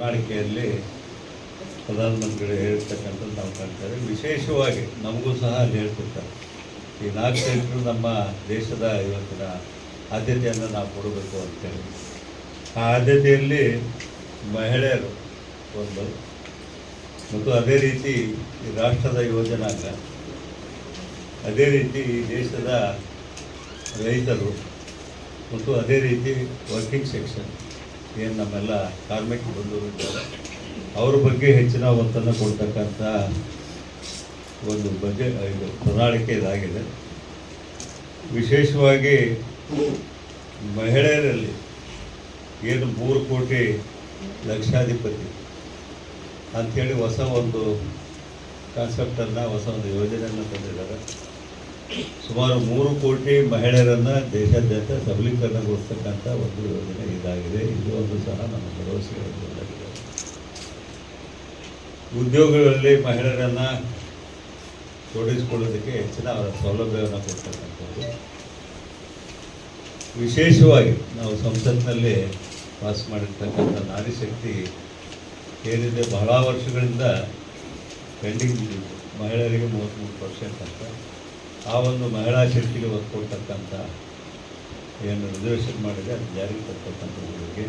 ಪ್ರಣಾಳಿಕೆಯಲ್ಲಿ ಪ್ರಧಾನಮಂತ್ರಿಗಳು ಹೇಳಿರ್ತಕ್ಕಂಥದ್ದು ನಾವು ಕಾಣ್ತೇವೆ. ವಿಶೇಷವಾಗಿ ನಮಗೂ ಸಹ ಅಲ್ಲಿ ಹೇಳ್ತಿರ್ತಾರೆ ಈ ನಾಲ್ಕು ಸೆಂಟ್ರು ನಮ್ಮ ದೇಶದ ಇವತ್ತಿನ ಆದ್ಯತೆಯನ್ನು ನಾವು ಕೊಡಬೇಕು ಅಂತೇಳಿ. ಆ ಆದ್ಯತೆಯಲ್ಲಿ ಮಹಿಳೆಯರು ಒಂದು ಮತ್ತು ಅದೇ ರೀತಿ ಈ ರಾಷ್ಟ್ರದ ಯೋಜನಾಂಗ ಅದೇ ರೀತಿ ಈ ದೇಶದ ರೈತರು. ಮತ್ತು ಅದೇ ರೀತಿ ವರ್ಕಿಂಗ್ ಸೆಕ್ಷನ್ ಏನು ನಮ್ಮೆಲ್ಲ ಕಾರ್ಮಿಕ ಬಂಧುಗಳು ಇದ್ದಾರೆ ಅವ್ರ ಬಗ್ಗೆ ಹೆಚ್ಚಿನ ಒತ್ತನ್ನು ಕೊಡ್ತಕ್ಕಂಥ ಒಂದು ಬಗ್ಗೆ ಇದು ಪ್ರಣಾಳಿಕೆ ಇದಾಗಿದೆ. ವಿಶೇಷವಾಗಿ ಮಹಿಳೆಯರಲ್ಲಿ ಏನು ಮೂರು ಕೋಟಿ ಲಕ್ಷಾಧಿಪತಿ ಅಂಥೇಳಿ ಹೊಸ ಒಂದು ಕಾನ್ಸೆಪ್ಟನ್ನು ಹೊಸ ಒಂದು ಯೋಜನೆಯನ್ನು ತಂದಿದ್ದಾರೆ. ಸುಮಾರು ಮೂರು ಕೋಟಿ ಮಹಿಳೆಯರನ್ನು ದೇಶಾದ್ಯಂತ ಸಬಲೀಕರಣಗೊಳಿಸ್ತಕ್ಕಂಥ ಒಂದು ಯೋಜನೆ ಇದಾಗಿದೆ. ಇದು ಒಂದು ಸಹ ನಮ್ಮ ಭರವಸೆಗಳಾಗಿದೆ ಉದ್ಯೋಗಗಳಲ್ಲಿ ಮಹಿಳೆಯರನ್ನು ತೊಡಗಿಸಿಕೊಳ್ಳೋದಕ್ಕೆ ಹೆಚ್ಚಿನ ಅವರ ಸೌಲಭ್ಯವನ್ನು ಕೊಡ್ತಕ್ಕಂಥದ್ದು. ವಿಶೇಷವಾಗಿ ನಾವು ಸಂಸತ್ನಲ್ಲಿ ಪಾಸ್ ಮಾಡಿರ್ತಕ್ಕಂಥ ನಾರಿ ಶಕ್ತಿ ಏನಿದೆ, ಬಹಳ ವರ್ಷಗಳಿಂದ ಪೆಂಡಿಂಗ್ ಮಹಿಳೆಯರಿಗೆ ಮೂವತ್ತ್ಮೂರು ಪರ್ಸೆಂಟ್ ಅಂತ. ಆ ಒಂದು ಮಹಿಳಾ ಶಕ್ತಿಗೆ ಒತ್ತು ಕೊಡ್ತಕ್ಕಂಥ ಏನು ರಿಸರ್ವೇಷನ್ ಮಾಡಿದೆ ಅದು ಜಾರಿಗೆ ತರ್ತಕ್ಕಂಥ ಬಗ್ಗೆ